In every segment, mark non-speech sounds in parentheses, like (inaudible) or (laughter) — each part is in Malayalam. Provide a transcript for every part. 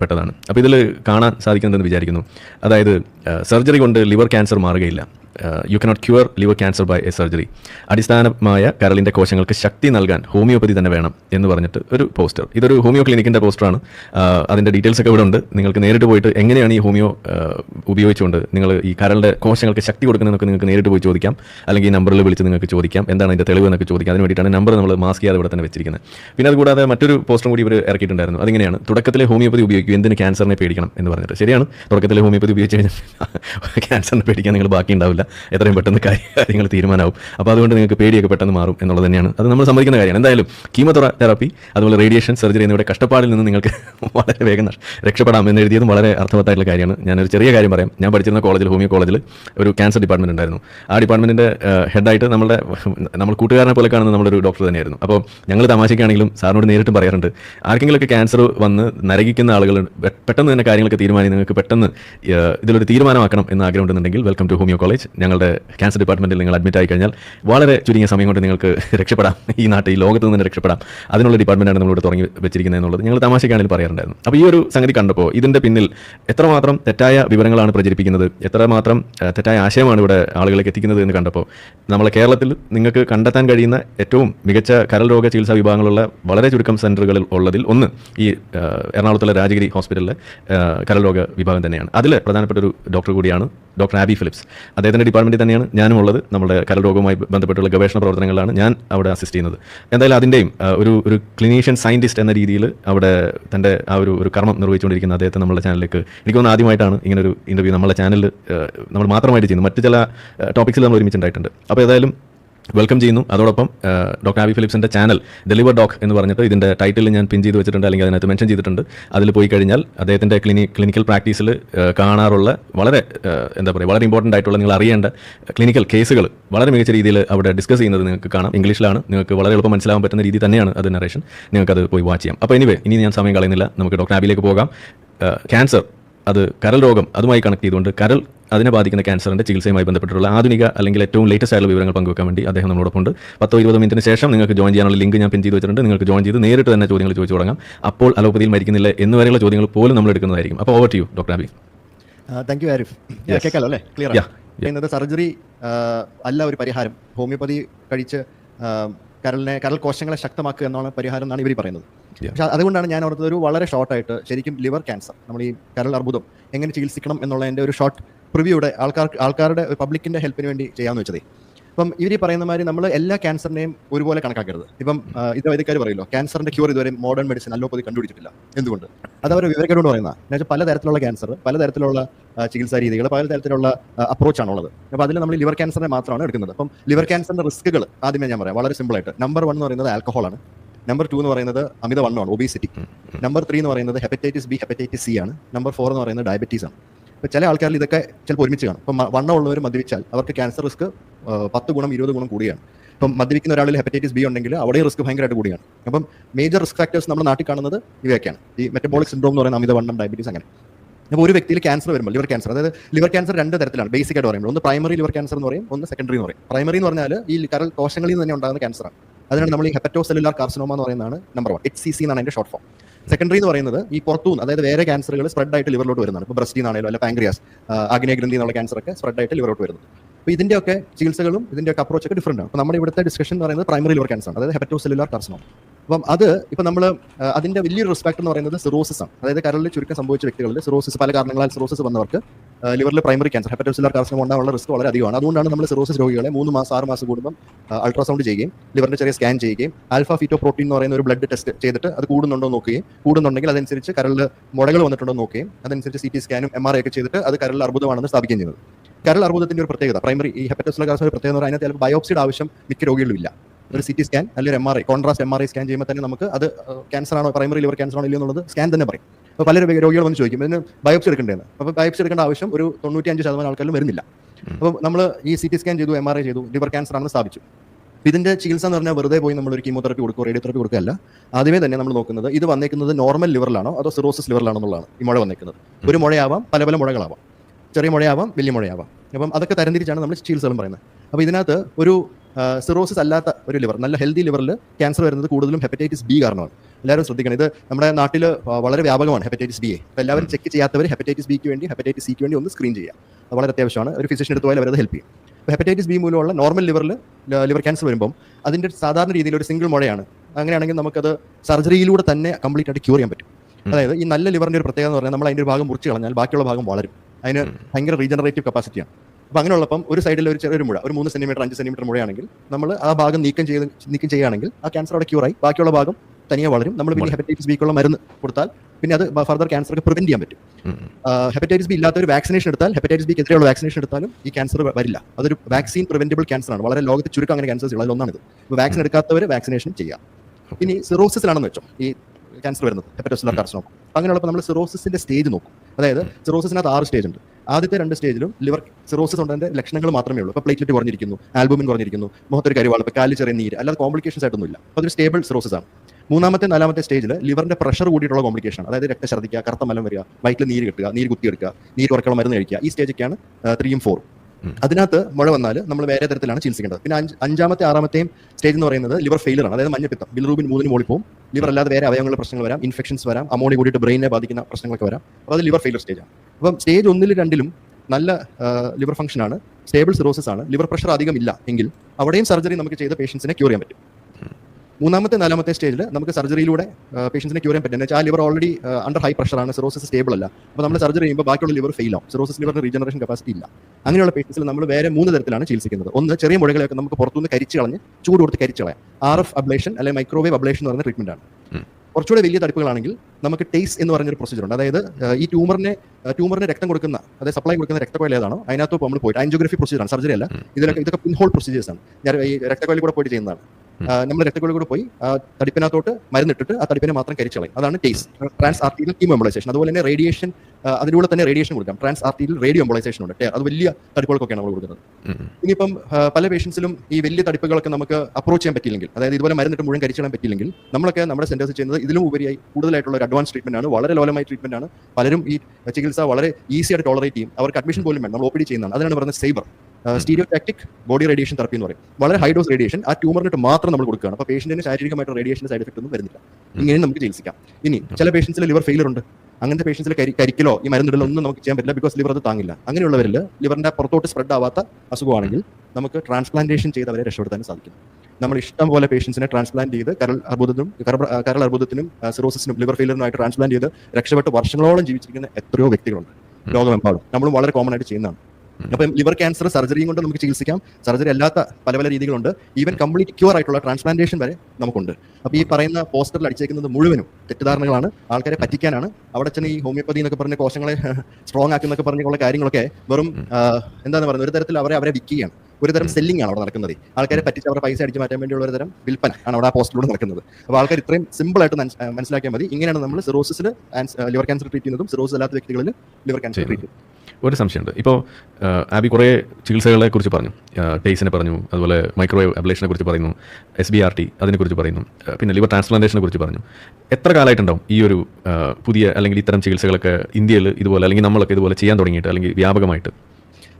പെട്ടതാണ്. അപ്പോൾ ഇതിൽ കാണാൻ സാധിക്കുന്നതെന്ന് വിചാരിക്കുന്നു. അതായത് സർജറി കൊണ്ട് liver cancer മാറുകയില്ല. You cannot cure liver cancer by a surgery അടിസ്ഥാനമായ കരളിന്റെ കോശങ്ങൾക്ക് ശക്തി നൽകാൻ ഹോമിയോപ്പതി തന്നെ വേണം എന്ന് പറഞ്ഞിട്ട് ഒരു പോസ്റ്റർ. ഇതൊരു ഹോമിയോ ക്ലിനിക്കിന്റെ പോസ്റ്ററാണ്. അതിന്റെ ഡീറ്റെയിൽസ് ഒക്കെ ഇവിടെ ഉണ്ട്. നിങ്ങൾക്ക് നേരിട്ട് പോയിട്ട് എങ്ങനെയാണ് ഈ ഹോമിയോ ഉപയോഗിച്ചുകൊണ്ട് നിങ്ങൾ ഈ കരളിന്റെ കോശങ്ങൾക്ക് ശക്തി കൊടുക്കുന്നതെന്നൊക്കെ നിങ്ങൾക്ക് നേരിട്ട് പോയി ചോദിക്കാം. അല്ലെങ്കിൽ ഈ നമ്പറിൽ വിളിച്ച് നിങ്ങൾക്ക് ചോദിക്കാം. എന്താണ് അതിന്റെ തെളിവ് എന്നൊക്കെ ചോദിക്കാം. അതിന് വേണ്ടിയിട്ടാണ് നമ്പർ നമ്മൾ മാസ്ക് ചെയ്യാതെ ഇവിടെ തന്നെ വെച്ചിരിക്കുന്നത്. പിന്നെ അതുകൂടാതെ മറ്റൊരു പോസ്റ്ററും കൂടി ഇവർ ഇറക്കിയിട്ടുണ്ടായിരുന്നു. അതിങ്ങനെയാണ്. തുടക്കത്തിലെ ഹോമിയോപ്പതി ഉപയോഗിക്കും. എന്തിന് ക്യാൻസറിനെ പേടിക്കണം എന്ന് പറഞ്ഞിട്ട്. ശരിയാണ്. തുടക്കത്തിലെ ഹോമിയോപ്പതി ഉപയോഗിച്ച് കഴിഞ്ഞാൽ (laughs) ക്യാൻസറിനെ പേടിക്കാൻ നിങ്ങൾ ബാക്കി ഉണ്ടാവില്ല എത്രയും പെട്ടെന്ന് കാര്യ- കാര്യങ്ങൾ തീരുമാനമാവും. അപ്പോൾ അതുകൊണ്ട് നിങ്ങൾക്ക് പേടിയൊക്കെ പെട്ടെന്ന് മാറും എന്നുള്ളത് തന്നെയാണ്. അത് നമ്മൾ സമ്മതിക്കുന്ന കാര്യമാണ് എന്തായാലും കീമോതെറ തെറാപ്പി അതുപോലെ റേഡിയേഷൻ സർജറി എന്നിവയുടെ കഷ്ടപ്പാടിൽ നിന്ന് നിങ്ങൾക്ക് (laughs) വളരെ വേഗം രക്ഷപ്പെടാം എന്ന് എഴുതിയതും വളരെ അർത്ഥവത്തായിട്ടുള്ള കാര്യമാണ്. ഞാനൊരു ചെറിയ കാര്യം പറയാം. ഞാൻ പഠിച്ചിരുന്ന കോളേജിൽ ഹോമിയോ കോളേജിൽ ഒരു ക്യാൻസർ ഡിപ്പാർട്ട്മെന്റ് ഉണ്ടായിരുന്നു. ആ ഡിപ്പാർട്ട്മെന്റിന്റെ ഹെഡായിട്ട് നമ്മുടെ നമ്മൾ കൂട്ടുകാരനെ പോലെ കാണുന്ന നമ്മളൊരു ഡോക്ടർ തന്നെയായിരുന്നു. അപ്പോൾ ഞങ്ങൾ തമാശയ്ക്കാണെങ്കിലും സാറിനോട് നേരിട്ടും പറയാറുണ്ട്. ആർക്കെങ്കിലുമൊക്കെ ക്യാൻസർ വന്ന് നരകിക്കുന്ന ആളുകൾ പെട്ടെന്ന് തന്നെ കാര്യങ്ങളൊക്കെ തീരുമാനിച്ച് നിങ്ങൾക്ക് പെട്ടെന്ന് ഇതിലൊരു തീരുമാനമാക്കണം എന്ന് ആഗ്രഹം ഉണ്ടെന്നുണ്ടെങ്കിൽ വെൽക്കം ടു ഹോമിയോ കോളേജ് ഞങ്ങളുടെ ക്യാൻസർ ഡിപ്പാർട്ട്മെന്റിൽ നിങ്ങൾ അഡ്മിറ്റ് ആയി കഴിഞ്ഞാൽ വളരെ ചുരുങ്ങിയ സമയം കൊണ്ട് നിങ്ങൾക്ക് (laughs) രക്ഷപ്പെടാം. ഈ നാട്ടിൽ ഈ ലോകത്ത് നിന്ന് രക്ഷപ്പെടാം. അതിനുള്ള ഡിപ്പാർട്ട്മെന്റാണ് നമ്മളിവിടെ തുടങ്ങി വെച്ചിരിക്കുന്നത് എന്നുള്ളത് ഞങ്ങൾ തമാശയ്ക്കാണെങ്കിൽ പറയാറുണ്ടായിരുന്നു. അപ്പോൾ ഈ ഒരു സംഗതി കണ്ടപ്പോൾ ഇതിന്റെ പിന്നിൽ എത്രമാത്രം തെറ്റായ വിവരങ്ങളാണ് പ്രചരിപ്പിക്കുന്നത്? എത്രമാത്രം തെറ്റായ ആശയമാണ് ഇവിടെ ആളുകളിലേക്ക് എത്തിക്കുന്നത് എന്ന് കണ്ടപ്പോൾ നമ്മളെ കേരളത്തിൽ നിങ്ങൾക്ക് കണ്ടെത്താൻ കഴിയുന്ന ഏറ്റവും മികച്ച കരൾ രോഗ ചികിത്സാ വിഭാഗങ്ങളുള്ള വളരെ ചുരുക്കം സെന്ററുകളിൽ ഉള്ളതിൽ ഒന്ന് ഈ എറണാകുളത്തുള്ള രാജഗിരി ഹോസ്പിറ്റലിലെ കരൽ രോഗ വിഭാഗം തന്നെയാണ്. അതിൽ പ്രധാനപ്പെട്ട ഒരു ഡോക്ടർ കൂടിയാണ് ഡോക്ടർ ആബി ഫിലിപ്സ്. അദ്ദേഹത്തിന്റെ ഡിപ്പാർട്ട്മെന്റിൽ തന്നെയാണ് ഞാനും ഉള്ളത്. നമ്മുടെ കരൾ രോഗവുമായി ബന്ധപ്പെട്ടുള്ള ഗവേഷണ പ്രവർത്തനങ്ങളാണ് ഞാൻ അവിടെ അസിസ്റ്റ് ചെയ്യുന്നത്. എന്തായാലും അതിന്റെയും ഒരു ഒരു ക്ലിനീഷ്യൻ സയന്റിസ്റ്റ് എന്ന രീതിയിൽ അവിടെ തന്റെ ആ ഒരു ഒരു കർമ്മം നിർവഹിച്ചുകൊണ്ടിരിക്കുന്ന അദ്ദേഹത്തെ നമ്മുടെ ചാനലിലേക്ക് എനിക്ക് തോന്നുന്നു ആദ്യമായിട്ടാണ് ഇങ്ങനെ ഒരു ഇന്റർവ്യൂ നമ്മുടെ ചാനലിൽ നമ്മൾ മാത്രമായിട്ട് ചെയ്യുന്നത്. മറ്റു ചില ടോപ്പിക്സിൽ നമ്മൾ ഒരുമിച്ചുണ്ടായിട്ടുണ്ട്. അപ്പോൾ ഏതായാലും വെൽക്കം ചെയ്യുന്നു. അതോടൊപ്പം ഡോക്ടർ ആബി ഫിലിപ്സിന്റെ ചാനൽ ഡെലിവർ ഡോക് എന്ന് പറഞ്ഞിട്ട് ഇതിന്റെ ടൈറ്റിൽ ഞാൻ പിൻ ചെയ്ത് വെച്ചിട്ടുണ്ട് അല്ലെങ്കിൽ അതിനകത്ത് മെൻഷൻ ചെയ്തിട്ടുണ്ട്. അതിൽ പോയി കഴിഞ്ഞാൽ അദ്ദേഹത്തിന്റെ ക്ലിനി ക്ലിനിക്കൽ പ്രാക്ടീസിൽ കാണാറുള്ള വളരെ എന്താ പറയുക വളരെ ഇമ്പോർട്ടന്റ് ആയിട്ടുള്ള നിങ്ങൾ അറിയേണ്ട ക്ലിനിക്കൽ കേസുകൾ വളരെ മികച്ച രീതിയിൽ അവിടെ ഡിസ്കസ് ചെയ്യുന്നത് നിങ്ങൾക്ക് കാണാം. ഇംഗ്ലീഷിലാണ്. നിങ്ങൾക്ക് വളരെ എളുപ്പം മനസ്സിലാവാൻ പറ്റുന്ന രീതി തന്നെയാണ് അത് നറേഷൻ നിങ്ങൾക്കത് പോയി വാച്ച് ചെയ്യാം. അപ്പോൾ എനിവേ ഇനി ഞാൻ സമയം കളയുന്നില്ല. നമുക്ക് ഡോക്ടർ ആബിയിലേക്ക് പോകാം. ക്യാൻസർ അത് കരൽ രോഗം അതുമായി കണക്ട് ചെയ്തുകൊണ്ട് കരൾ അതിനെ ബാധിക്കുന്ന ക്യാൻസറിന്റെ ചികിത്സയുമായി ബന്ധപ്പെട്ടുള്ള ആധുനിക അല്ലെങ്കിൽ ഏറ്റവും ലേറ്റസ്റ്റ് ആയിട്ടുള്ള വിവരങ്ങൾ പങ്കുവെക്കാൻ വേണ്ടി അദ്ദേഹം നമ്മളോടൊപ്പം ഉണ്ട് പത്തോ ഇരുപത് മിനിറ്റിന് ശേഷം നിങ്ങൾക്ക് ജോയിൻ ചെയ്യാനുള്ള ലിങ്ക് ഞാൻ പിൻ ചെയ്ത് വെച്ചിട്ടുണ്ട്. നിങ്ങൾക്ക് ജോയിൻ ചെയ്ത് നേരിട്ട് തന്നെ ചോദ്യങ്ങൾ ചോദിച്ചു തുടങ്ങാം. അപ്പോൾ അലോപ്പതിയിൽ മരിക്കുന്നില്ല എന്ന് വരെയുള്ള ചോദ്യങ്ങൾ പോലും നമ്മൾ എടുക്കുന്നതായിരിക്കും. അപ്പോൾ over to you doctor Abby thank you Arif. കേൾക്കാലോ അല്ലേ? ക്ലിയർ ഇന്നത്തെ. സർജറി അല്ല ഒരു പരിഹാരം. ഹോമിയോപ്പതി കഴിച്ച് കരളിനെ കരൾ കോശങ്ങളെ ശക്തമാക്കുക എന്നുള്ള പരിഹാരം എന്നാണ് ഇവർ പറയുന്നത്. പക്ഷെ അതുകൊണ്ടാണ് ഞാൻ ഓർത്തത് ഒരു വളരെ ഷോർട്ടായിട്ട് ശരിക്കും ലിവർ ക്യാൻസർ നമ്മൾ ഈ കരൾ അർബുദം എങ്ങനെ ചികിത്സിക്കണം എന്നുള്ളതിന്റെ ഒരു ഷോർട്ട് പ്രിവ്യൂടെ ആൾക്കാർ ആൾക്കാരുടെ പബ്ലിക്കിന്റെ ഹെൽപ്പിന് വേണ്ടി ചെയ്യാമെന്ന് വെച്ചതേ. അപ്പം ഇവർ ഈ പറയുന്ന മാതിരി നമ്മൾ എല്ലാ ക്യാൻസറിനെയും ഒരുപോലെ കണക്കാക്കരുത്. ഇപ്പം ഇത് വൈദ്യക്കാർ പറയല്ലോ ക്യാൻസറിന്റെ ക്യൂർ ഇതുവരെ മോഡേൺ മെഡിസിൻ അല്ലോപ്പതി കണ്ടുപിടിച്ചിട്ടില്ല. എന്തുകൊണ്ട്? അത് അവർ വിവരക്കേടുകൊണ്ട് പറയുന്ന എന്നുവെച്ചാൽ പലതരത്തിലുള്ള ക്യാൻസർ പലതരത്തിലുള്ള തരത്തിലുള്ള ചികിത്സാ രീതികൾ പലതരത്തിലുള്ള അപ്രോച്ച് ഉള്ളത് അപ്പോൾ അതിൽ നമ്മൾ ലിവർ ക്യാൻസറിനെ മാത്രമാണ് എടുക്കുന്നത്. അപ്പം ലിവർ ക്യാൻസറിന്റെ റിസ്കുകൾ ആദ്യമേ ഞാൻ പറയാം. വളരെ സിമ്പിളായിട്ട്. നമ്പർ വൺ എന്ന് പറയുന്നത് ആൽക്കഹോളാണ്. നമ്പർ ടു എന്ന് പറയുന്നത് അമിത അമിതവണ്ണമാണ് ഒബീസിറ്റി. നമ്പർ ത്രീ എന്ന് പറയുന്നത് ഹെപ്പറ്റൈറ്റിസ് ബി ഹെപ്പറ്റൈറ്റിസ് സി ആണ്. നമ്പർ ഫോർ എന്ന് പറയുന്നത് ഡയബറ്റീസ് ആണ് ഇപ്പോൾ ചില ആൾക്കാരിൽ ഇതൊക്കെ ചിലപ്പോൾ ഒരുമിച്ച് കാണും. ഇപ്പം വണ്ണം ഉള്ളവർ മദ്യപിച്ചാൽ അവർക്ക് ക്യാൻസർ റിസ്ക് പത്ത് ഗുണം ഇരുപത് ഗുണം കൂടിയാണ്. ഇപ്പം മദ്യപിക്കുന്ന ഒരാളിൽ ഹെപ്പറ്റൈറ്റിസ് ബി ഉണ്ടെങ്കിൽ അവിടെ റിസ്ക് ഭയങ്കരമായിട്ട് കൂടിയാണ്. അപ്പം മേജർ റിസ്ക് ഫാക്ടേഴ്സ് നമ്മുടെ നാട്ടിൽ കാണുന്നത് ഇവയൊക്കെയാണ്. ഈ മെറ്റബോളിക് സിൻഡ്രോം എന്ന് പറയുന്ന അമിതവണ്ണം ഡയബറ്റീസ് അങ്ങനെ. അപ്പോൾ ഒരു വ്യക്തിയിൽ ക്യാൻസർ വരുമ്പോൾ ലിവർ ക്യാൻസർ അതായത് ലിവർ ക്യാൻസർ രണ്ട് തരത്തിലാണ് ബേസിക് ആയിട്ട് പറയുമ്പോൾ. ഒന്ന് പ്രൈമറി ലിവർ ക്യാൻസർ എന്ന് പറയും ഒന്ന് സെക്കൻഡറി എന്ന് പറയും. പ്രൈമറി എന്ന് പറഞ്ഞാൽ ഈ കരൾ കോശങ്ങളിൽ നിന്ന് തന്നെ ഉണ്ടാകുന്ന ക്യാൻസറാണ് അതിനാണ് നമ്മൾ ഈ ഹെപ്പറ്റോ സെല്ലുലാർ കാർസിനോമ എന്ന് പറയുന്നതാണ് number one H C C എന്നാണ് അതിന്റെ ഷോർട്ട് ഫോം സെക്കൻഡറി എന്ന് പറയുന്നത് ഈ പുറത്തുനിന്ന് അതായത് വേറെ ക്യാൻസറുകൾ സ്പ്രെഡ് ആയിട്ട് ലിവറിലോട്ട് വരുന്നതാണ്. ഇപ്പോൾ ബ്രസ്റ്റിൽ നിന്നാണേലും അല്ല പാങ്ക്രിയാസ് ആഗ്നേയഗ്രന്ഥി എന്നുള്ള ക്യാൻസർ ഒക്കെ സ്പ്രെഡ് ആയിട്ട് ലിവറിലോട്ട് വരുന്നത് അപ്പോൾ ഇതിന്റെയൊക്കെ ചികിത്സകളും ഇതിന്റെയൊക്കെ അപ്രോച്ചൊക്കെ ഡിഫറെന്റ് ആണ്. അപ്പോൾ നമ്മുടെ ഇവിടുത്തെ ഡിസ്കഷൻ എന്ന് പറയുന്നത് പ്രൈമറി ലിവർ ക്യാൻസർ അതായത് ഹെപ്പറ്റോസെല്ലുലാർ കാർസിനോം അപ്പം അത് ഇപ്പം നമ്മൾ അതിന്റെ വലിയൊരു റെസ്പെക്ട് എന്ന് പറയുന്നത് സിറോസിസ് ആണ്. അതായത് കരളിൽ ചുരുക്കം സംഭവിച്ച വ്യക്തികളിൽ സിറോസിസ് പല കാരണങ്ങളാൽ സിറോസിസ് വന്നവർക്ക് ലിവറിൽ പ്രൈമറി ക്യാൻസർ ഹെപ്പറ്റോസിലർ കാർസിനോമ ഉണ്ടാകാനുള്ള റിസ്ക് വളരെ അധികമാണ്. അതുകൊണ്ടാണ് നമ്മൾ സിറോസിസ് രോഗികളെ മൂന്ന് മാസം ആറ് മാസം കൂടുമ്പം അൾട്രാസൗണ്ട് ചെയ്യുകയും ലിവറിന്റെ ചെറിയ സ്കാൻ ചെയ്യുകയും ആൽഫ ഫീറ്റോ പ്രോട്ടീൻ എന്ന് പറയുന്ന ഒരു ബ്ലഡ് ടെസ്റ്റ് ചെയ്തിട്ട് അത് കൂടുന്നുണ്ടോ നോക്കുകയും കൂടുന്നുണ്ടെങ്കിൽ അതനുസരിച്ച് കരളിൽ മുടകൾ വന്നിട്ടുണ്ടോ നോക്കുകയും അതനുസരിച്ച് സി ടി സ്കാനും എം ആർ ഒക്കെ ചെയ്തിട്ട് അത് കരളിൽ അർബുദമാണെന്ന് സ്ഥാപിക്കുകയും ചെയ്യുന്നത് കരൾ അർബുദത്തിന്റെ ഒരു പ്രത്യേകത പ്രൈമറി ഈ ഹെപ്പറ്റോസിലർ കാർസിനോമ പ്രത്യേകത ചിലപ്പോൾ ബയോപ്സിയുടെ ആവശ്യം മിക്ക രോഗികളിലും ഇല്ല. ഒരു സി ടി സ്കാൻ അല്ലെങ്കിൽ M R I contrast M R I scan ചെയ്യുമ്പോൾ തന്നെ നമുക്ക് അത് ക്യാൻസർ ആണോ പ്രൈമറി ലിവർ ക്യാൻസർ ആണോ ഇല്ലയോ എന്നുള്ളത് സ്കാൻ തന്നെ പറയും. അപ്പോൾ പല രോഗികൾ വന്ന് ചോദിക്കും ഇതിന് ബയോപ്സി എടുക്കേണ്ടതെന്ന്. അപ്പോൾ ബയോപ്സി എടുക്കേണ്ട ആവശ്യം ഒരു തൊണ്ണൂറ്റി അഞ്ച് ശതമാനം ആൾക്കാരിലും വരുന്നില്ല. അപ്പോൾ നമ്മൾ ഈ സി ടി സ്കാൻ ചെയ്തു എം ആർ ഐ ചെയ്തു ലിവർ ക്യാൻസർ ആണെന്ന് സ്ഥാപിച്ചു. ഇതിന്റെ ചികിത്സ എന്ന് പറഞ്ഞാൽ വെറുതെ പോയി നമ്മൾ ഒരു കീമോതെറപ്പി കൊടുക്കുക റേഡിയോതെറപ്പി കൊടുക്കുകയല്ല ആദ്യമേ തന്നെ നമ്മൾ നോക്കുന്നത് ഇത് വന്നേക്കുന്നത് നോർമൽ ലിവറിലാണോ അതോ സിറോസിസ് ലിവറിലാണോ എന്നുള്ളതാണ് ഈ മുഴ വന്നേക്കുന്നത്. ഒരു മുഴയാവാം പല പല മുഴകളാവാം. ചെറിയ മുഴയാവാം വലിയ മുഴയാവാം. അപ്പം അതൊക്കെ തരംതിരിച്ചാണ് നമ്മൾ ചികിത്സകളും പറയുന്നത്. അപ്പോൾ ഇതിനകത്ത് ഒരു സിറോസിസ് അല്ലാത്ത ഒരു ലിവർ നല്ല ഹെൽത്തി ലിവറിൽ ക്യാൻസർ വരുന്നത് കൂടുതലും ഹെപ്പറ്റൈറ്റിസ് ബി കാരണമാണ്. എല്ലാവരും ശ്രദ്ധിക്കണം. ഇത് നമ്മുടെ നാട്ടിൽ വളരെ വ്യാപകമാണ് ഹെപ്പറ്റൈറ്റിസ് ബി അപ്പോൾ എല്ലാവരും ചെക്ക് ചെയ്യാത്തവർ ഹെപ്പറ്റൈറ്റിസ് ബിക്ക് വേണ്ടി ഹെപ്പറ്റൈറ്റിസ് സിക്ക് വേണ്ടി ഒന്ന് സ്ക്രീൻ ചെയ്യാം. അത് വളരെ അത്യാവശ്യമാണ്. ഒരു ഫിസിഷ്യൻ എടുത്ത് പോയാൽ അവരത് ഹെൽപ്പ് ചെയ്യും. അപ്പോൾ ഹെപ്പറ്റൈറ്റിസ് ബി മൂലമുള്ള നോർമൽ ലിവറിൽ ലിവർ ക്യാൻസർ വരുമ്പം അതിന്റെ സാധാരണ രീതിയിൽ ഒരു സിംഗിൾ മുഴയാണ്. അങ്ങനെയാണെങ്കിൽ നമുക്കത് സർജറിയിലൂടെ തന്നെ കംപ്ലീറ്റ് ആയിട്ട് ക്യൂർ ചെയ്യാൻ പറ്റും. അതായത് ഈ നല്ല ലിവറിന്റെ ഒരു പ്രത്യേകത എന്ന് പറഞ്ഞാൽ നമ്മൾ അതിന്റെ ഒരു ഭാഗം മുറിച്ച് കളഞ്ഞാൽ ബാക്കിയുള്ള ഭാഗം വളരും. അതിന് ഭയങ്കര റീജനറേറ്റീവ് കപ്പാസിറ്റിയാണ് അപ്പോൾ അങ്ങനെയുള്ളപ്പം ഒരു സൈഡിൽ ഒരു ചെറിയൊരു മുഴ ഒരു മൂന്ന് സെന്റിമീറ്റർ അഞ്ച് സെന്റിമീറ്റർ മുഴയാണെങ്കിൽ നമ്മൾ ആ ഭാഗം നീക്കം ചെയ്ത് നീക്കം ചെയ്യുകയാണെങ്കിൽ ആ ക്യാൻസർ അവിടെ ക്യൂറായി ബാക്കിയുള്ള ഭാഗം തനിയെ വളരും. നമ്മൾ പിന്നെ ഹെപ്പറ്റൈറ്റിസ് ബിക്കുള്ള മരുന്ന് കൊടുത്താൽ പിന്നെ അത് ഫർദർ ക്യാൻസർ പ്രിവെന്റ് ചെയ്യാൻ പറ്റും. ഹെപ്പറ്റൈറ്റിസ് ബി ഇല്ലാത്ത ഒരു വാക്സിനേഷൻ എടുത്താൽ ഹെപ്പറ്റൈറ്റിസ് ബിക്ക് എതിരെയുള്ള വാക്സിനേഷൻ എടുത്താലും ഈ ക്യാൻസർ വരില്ല. അതൊരു വാക്സിൻ പ്രിവെന്റബിൾ ക്യാൻസർ ആണ്. വളരെ ലോകത്ത് ചുരുക്കം അങ്ങനെ ക്യാൻസേഴ്സ് ഉള്ളത് ഒന്നാണിത്. വാക്സിൻ എടുക്കാത്തവർ വാക്സിനേഷൻ ചെയ്യാം. ഇനി സിറോസിസിലാണെന്ന് വെച്ചോ ഈ ക്യാൻസർ വരുന്നത് ഹെപ്പറ്റോസിലർ കാർസിനോം അങ്ങനെയുള്ളപ്പോൾ നമ്മൾ സിറോസിസിന്റെ സ്റ്റേജ് നോക്കും. അതായത് സിറോസിനകത്ത് ആറ് സ്റ്റേജ് ഉണ്ട്. ആദ്യത്തെ രണ്ട് സ്റ്റേജിലും ലിവർ സിറോസിസ് ഉണ്ടതിന്റെ ലക്ഷണങ്ങൾ മാത്രമേ ഉള്ളൂ. ഇപ്പോൾ പ്ലേറ്റ്ലെറ്റ് കുറഞ്ഞിരിക്കുന്നു ആൽബുമിൻ കുറഞ്ഞിരിക്കുന്നു മുഖത്തൊരു കരിവാൾ ഇപ്പോൾ കാലിൽ ചെറിയ നീര് അല്ലാതെ കോംപ്ലിക്കേഷൻസ് ആയിട്ടൊന്നും ഇല്ല അപ്പോൾ അതൊരു സ്റ്റേബിൾ സിറോസിസ് ആണ്. മൂന്നാമത്തെ നാലാമത്തെ സ്റ്റേജിൽ ലിവറിന്റെ പ്രഷർ കൂടിയിട്ടുള്ള കോംപ്ലിക്കേഷൻ അതായത് രക്തഛർദ്ദിക്കുക കറുത്ത മലം വരിക വയറ്റിൽ നീര് കിട്ടുക നീര് കുത്തിയെടുക്കുക നീര് കുറയ്ക്കുള്ള മരുന്ന് കഴിക്കുക. ഈ സ്റ്റേജൊക്കെയാണ് ത്രീയും ഫോറും അതിനകത്ത് മുഴ വന്നാൽ നമ്മൾ വേറെ തരത്തിലാണ് ചികിത്സിക്കേണ്ടത്. പിന്നെ അഞ്ചാമത്തെ ആറാമത്തെയും സ്റ്റേജ് എന്ന് പറയുന്നത് ലിവർ ഫെയിലർ ആണ്. അതായത് മഞ്ഞപ്പിത്തം. ബിൽറൂബിൻ മൂന്നിന് മുകളിൽ പോകും. ലിവർ അല്ലാതെ വേറെ അവയവങ്ങളുടെ പ്രശ്നങ്ങൾ വരാം. ഇൻഫെക്ഷൻസ് വരാം. അമോണി കൂടിയിട്ട് ബ്രെയിനെ ബാധിക്കുന്ന പ്രശ്നങ്ങളൊക്കെ വരാം. അപ്പോൾ അത് ലിവർ ഫെയിലർ സ്റ്റേജാണ് അപ്പം സ്റ്റേജ് ഒന്നിൽ രണ്ടിലും നല്ല ലിവർ ഫംഗ്ഷൻ ആണ്. സ്റ്റേബിൾ സിറോസിസ് ആണ്. ലിവർ പ്രഷർ അധികം ഇല്ല എങ്കിൽ അവിടെയും സർജറി നമുക്ക് ചെയ്ത പേഷ്യൻസിനെ ക്യൂർ ചെയ്യാൻ പറ്റും. മൂന്നാമത്തെ നാലാമത്തെ സ്റ്റേജിൽ നമുക്ക് സർജറിയിലൂടെ പേഷ്യൻസിനെ ക്യൂർ ചെയ്യാൻ പറ്റും. എന്ന് വെച്ചാൽ ആ ലിവർ ഓൾറെഡി അണ്ടർ ഹൈ പ്രഷറാണ് സിറോസിസ് സ്റ്റേബിൾ അല്ല. അപ്പോൾ നമ്മൾ സർജറി ചെയ്യുമ്പോൾ ബാക്കിയുള്ള ലിവർ ഫെയിൽ ആവും. സിറോസിസ് ലിവറിന് റീജനറേഷൻ കപ്പാസിറ്റി ഇല്ല. അങ്ങനെയുള്ള പേഷ്യൻസിൽ നമ്മൾ വേറെ മൂന്ന് തരത്തിലാണ് ചികിത്സിക്കുന്നത്. ഒന്ന് ചെറിയ മുഴകളെയൊക്കെ നമുക്ക് പുറത്തുനിന്ന് കരിച്ച് കളഞ്ഞ് ചൂട് കൊടുത്ത് കരിച്ച് കളയാം. ആർ എഫ് അബ്ലേഷൻ അല്ലെങ്കിൽ മൈക്രോവേവ് അബ്ലേഷൻ എന്ന് പറയുന്ന ട്രീറ്റ്മെന്റ് ആണ്. കുറച്ചുകൂടെ വലിയ തടിപ്പുകളാണെങ്കിൽ നമുക്ക് ടേസ് എന്ന് പറഞ്ഞൊരു പ്രൊസീജർ ഉണ്ട്. അതായത് ഈ ട്യൂമറിനെ ട്യൂമറിന് രക്തം കൊടുക്കുന്ന അതായത് സപ്ലൈ കൊടുക്കുന്ന രക്തക്കോയിൽ ഏതാണോ അതിനകത്ത് നമ്മൾ പോയിട്ട് ആൻജിയോഗ്രഫി പ്രൊസീജർ ആണ്. സർജറി അല്ല. ഇതിലൊക്കെ ഇതൊക്കെ പിൻഹോൾ പ്രൊസീജിയേഴ്സ് ആണ്. ഞാൻ ഈ രക്തക്കോയിൽ കൂടെ പോയിട്ട് ചെയ്യുന്നതാണ്. നമ്മൾ രക്തക്കോയിൽ കൂടെ പോയി തടിപ്പിനകത്തോട്ട് മരുന്നിട്ടിട്ട് ആ തടിപ്പിനെ മാത്രം കരിച്ചു കളയും അതാണ് ടേസ് ട്രാൻസ് ആർട്ടിയിൽ കീമോ എംബോളൈസേഷൻ അതുപോലെ തന്നെ റേഡിയേഷൻ അതിലൂടെ തന്നെ റേഡിയേഷൻ കൊടുക്കാം. ട്രാൻസ് ആർട്ടിയിൽ റേഡിയോ എംബോളൈസേഷൻ ഉണ്ട് അത് വലിയ തടിപ്പുകൾക്കൊക്കെയാണ് നമ്മൾ കൊടുക്കുന്നത്. ഇനിയിപ്പം പല പേഷ്യൻസിലും ഈ വലിയ തടിപ്പുകളൊക്കെ നമുക്ക് അപ്രോച്ച് ചെയ്യാൻ പറ്റിയില്ലെങ്കിൽ അതായത് ഇതുപോലെ മരുന്നിട്ട് മുഴുവൻ കരിച്ചിടാൻ പറ്റിയില്ലെങ്കിൽ നമ്മളൊക്കെ നമ്മുടെ സെന്റേഴ്സ് ചെയ്യുന്നത് ഇതിലും ഉപരിയായി കൂടുതലായിട്ടുള്ള ഒരു അഡ്വാൻസ് ട്രീറ്റ്മെന്റ് ആണ്. വളരെ ലോലമായ ട്രീറ്റ്മെന്റ് ആണ്. പലരും ഈ ചികിത്സ വളരെ ഈസി ആയിട്ട് ടോളറേറ്റ് ചെയ്യും. അവർക്ക് അഡ്മിഷൻ പോലും വേണം നമ്മൾ ഒ പി ഡി ചെയ്യുന്നതാണ്. അതിനാണ് പറയുന്നത് cyber stereotactic body radiation therapy എന്ന് പറയും. വളരെ ഹൈ ഡോസ് റേഡിയേഷൻ ആ ട്യൂമറിനിട്ട് മാത്രം നമ്മൾ കൊടുക്കുകയാണ്. അപ്പോൾ പേഷ്യന്റിന് ശാരീരികമായിട്ട് റേഡിയേഷൻ സൈഡ് എഫക്ട് ഒന്നും വരുന്നില്ല. ഇങ്ങനെ നമുക്ക് ചികിത്സിക്കാം. ഇനി ചില പേഷ്യൻസിൽ ലിവർ ഫെയിലർ ഉണ്ട്. അങ്ങനത്തെ പേഷ്യൻസിൽ കരി കരിക്കലോ ഈ മരുന്നിടലോ ഒന്നും നമുക്ക് ചെയ്യാൻ പറ്റില്ല ബിക്കോസ് ലിവർ അത് താങ്ങില്ല. അങ്ങനെയുള്ളവരിൽ ലിവറിന്റെ പുറത്തോട്ട് സ്പ്രെഡ് ആവാത്ത അസുഖമാണെങ്കിൽ നമുക്ക് ട്രാൻസ്പ്ലാന്റേഷൻ ചെയ്ത് അവരെ രക്ഷപ്പെടുത്താൻ സാധിക്കും. നമ്മൾ ഇഷ്ടം പോലെ പേഷ്യൻസിനെ ട്രാൻസ്പ്ലാന്റ് ചെയ്ത് കരൾ അർബുദത്തിനും കരൾ- അർബുദത്തിനും സിറോസിസിനും ലിവർ ഫെയിലറിനുമായിട്ട് ട്രാൻസ്പ്ലാന്റ് ചെയ്ത് രക്ഷപ്പെട്ട് വർഷങ്ങളോളം ജീവിച്ചിരിക്കുന്ന എത്രയോ വ്യക്തികളുണ്ട്. ലോകമെമ്പാടും. നമ്മളും വളരെ കോമൺ ആയിട്ട് ചെയ്യുന്നതാണ്. അപ്പം ലിവർ ക്യാൻസർ സർജറിയും കൊണ്ട് നമുക്ക് ചികിത്സിക്കാം. സർജറി അല്ലാത്ത പല പല രീതികളുണ്ട്. ഈവൻ കംപ്ലീറ്റ് ക്യൂർ ആയിട്ടുള്ള ട്രാൻസ്പ്ലാന്റേഷൻ വരെ നമുക്കുണ്ട്. അപ്പോൾ ഈ പറയുന്ന പോസ്റ്ററിൽ അടിച്ചേക്കുന്നത് മുഴുവനും തെറ്റിദ്ധാരണകളാണ്. ആൾക്കാരെ പറ്റിക്കാനാണ്. അവിടെ ചെന്ന് ഈ ഹോമിയോപ്പതി എന്നൊക്കെ പറഞ്ഞ കോശങ്ങളെ (laughs) സ്ട്രോങ് ആക്കുന്നൊക്കെ പറഞ്ഞുള്ള കാര്യങ്ങളൊക്കെ വെറും എന്താണെന്ന് എന്താണ് പറയുന്നത്? ഒരു തരത്തിൽ അവരെ അവരെ വിൽക്കുകയാണ്. ഒരു തരം സെല്ലിംഗ് ആണ് അവിടെ നടക്കുന്നത്. ആൾക്കാരെ പറ്റിച്ച് അവരുടെ പൈസ അടിച്ച് മാറ്റാൻ വേണ്ടിയുള്ള ഒരു തരം വിൽപ്പന ആണ് അവിടെ ആ പോസ്റ്റിലൂടെ നടക്കുന്നത്. അപ്പോൾ ആൾക്കാർ ഇത്രയും സിമ്പിൾ ആയിട്ട് മനസ്സിലാക്കിയാൽ മതി. ഇങ്ങനെയാണ് നമ്മൾ സിറോസിൽ ലിവർ ക്യാൻസർ ട്രീറ്റ് ചെയ്യുന്നതും സിറോസിസ് അല്ലാത്ത വ്യക്തികളിൽ ലിവർ ക്യാൻസർ ട്രീറ്റ് ചെയ്യും ഒരു സംശയമുണ്ട്. ഇപ്പോൾ ആബി കുറേ ചികിത്സകളെ കുറിച്ച് പറഞ്ഞു. ടേസിനെ പറഞ്ഞു അതുപോലെ മൈക്രോവേവ് അബ്ലേഷനെ കുറിച്ച് പറയുന്നു എസ് ബി ആർ ടി അതിനെക്കുറിച്ച് പറയുന്നു പിന്നെ ലിവർ ട്രാൻസ്പ്ലാന്റേഷനെ കുറിച്ച് പറഞ്ഞു. എത്ര കാലമായിട്ടുണ്ടാവും ഈ ഒരു പുതിയ അല്ലെങ്കിൽ ഇത്തരം ചികിത്സകളൊക്കെ ഇന്ത്യയിൽ ഇതുപോലെ അല്ലെങ്കിൽ നമ്മളൊക്കെ ഇതുപോലെ ചെയ്യാൻ തുടങ്ങിയിട്ട് അല്ലെങ്കിൽ വ്യാപകമായിട്ട്?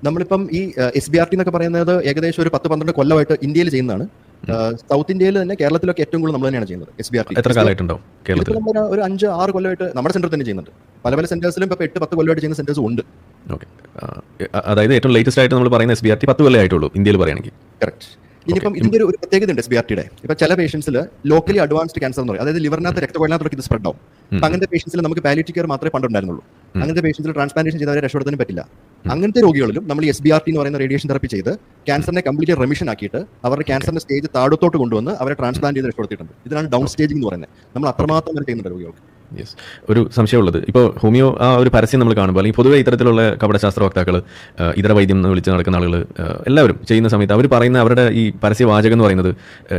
നമ്മളിപ്പം ഈ എസ് ബി ആർ ടി എന്നൊക്കെ പറയുന്നത് ഏകദേശം ഒരു പത്ത് പന്ത്രണ്ട് കൊല്ലമായിട്ട് ഇന്ത്യയിൽ ചെയ്യുന്നതാണ്. സൗത്ത് ഇന്ത്യയിൽ തന്നെ കേരളത്തിലൊക്കെ ഏറ്റവും കൂടുതൽ നമ്മൾ തന്നെയാണ് ചെയ്യുന്നത് എസ് ബി ആർ ടി എത്ര കാലമായിട്ടുണ്ടാവും കേരളത്തിൽ? ഒരു അഞ്ച് ആറ് കൊല്ലമായിട്ട് നമ്മുടെ സെന്ററിൽ തന്നെ ചെയ്യുന്നുണ്ട്. പല പല സെന്റേഴ്സിലും ഇപ്പൊ എട്ട് പത്ത് കൊല്ലമായിട്ട് ചെയ്യുന്ന സെന്റേഴ്സും ഉണ്ട്. ഓക്കെ അതായത് ഏറ്റവും ലേറ്റസ്റ്റ് ആയിട്ട് നമ്മൾ പറയുന്ന എസ് ബി ആർ ടി പത്ത് കൊല്ലമേ ആയിട്ടുള്ളൂ ഇന്ത്യയിൽ പറയുകയാണെങ്കിൽ. കറക്റ്റ് ഇനിയിപ്പം ഇതിന്റെ ഒരു- പ്രത്യേകത ഉണ്ട് എസ് ബി ആർ ടിയുടെ ഇപ്പൊ ചില പേഷ്യൻസിൽ ലോക്കലി അഡ്വാൻസ്ഡ് ക്യാൻസർ എന്ന് പറയും. അതായത് ലിവറിനകത്ത് രക്തകൊഴിനകത്തൊക്കെ ഇത് സ്പ്രെഡ് ആവും. അങ്ങനത്തെ പേഷ്യൻസിൽ നമുക്ക് പാലിറ്റി കെയർ മാത്രമേ പണ്ടുണ്ടായിരുന്നുള്ളൂ. അങ്ങനത്തെ പേഷ്യൻസിൽ ട്രാൻസ്പ്ലാന്റേഷൻ ചെയ്തവരെ രക്ഷപ്പെടുത്താനും പറ്റില്ല. അങ്ങനത്തെ രോഗികളിലും നമ്മൾ എസ് ബി ആർ ടി എന്ന് പറയുന്ന റേഡിയേഷൻ തെറപ്പി ചെയ്ത് ക്യാൻസറിനെ കംപ്ലീറ്റ് റെമിഷൻ ആക്കിയിട്ട് അവരുടെ ക്യാൻസറിന്റെ സ്റ്റേജ് താഴത്തോട്ട് കൊണ്ടുവന്ന് അവരെ ട്രാൻസ്പ്ലാന്റ് ചെയ്ത് രക്ഷപ്പെടുത്തിയിട്ടുണ്ട്. ഇതിനാണ് ഡൗൺ സ്റ്റേജിംഗ് എന്ന് പറയുന്നത്. നമ്മൾ അത്രമാത്രം വരെ ചെയ്യുന്നുണ്ട് രോഗികൾക്ക്. യെസ് ഒരു സംശയമുള്ളത്. ഇപ്പോൾ ഹോമിയോ ആ ഒരു പരസ്യം നമ്മൾ കാണുമ്പോൾ അല്ലെങ്കിൽ പൊതുവേ ഇത്തരത്തിലുള്ള കപടശാസ്ത്ര വക്താക്കൾ ഇതര വൈദ്യം എന്ന് വിളിച്ച് നടക്കുന്ന ആളുകൾ എല്ലാവരും ചെയ്യുന്ന സമയത്ത് അവർ പറയുന്ന അവരുടെ ഈ പരസ്യവാചകം എന്ന് പറയുന്നത്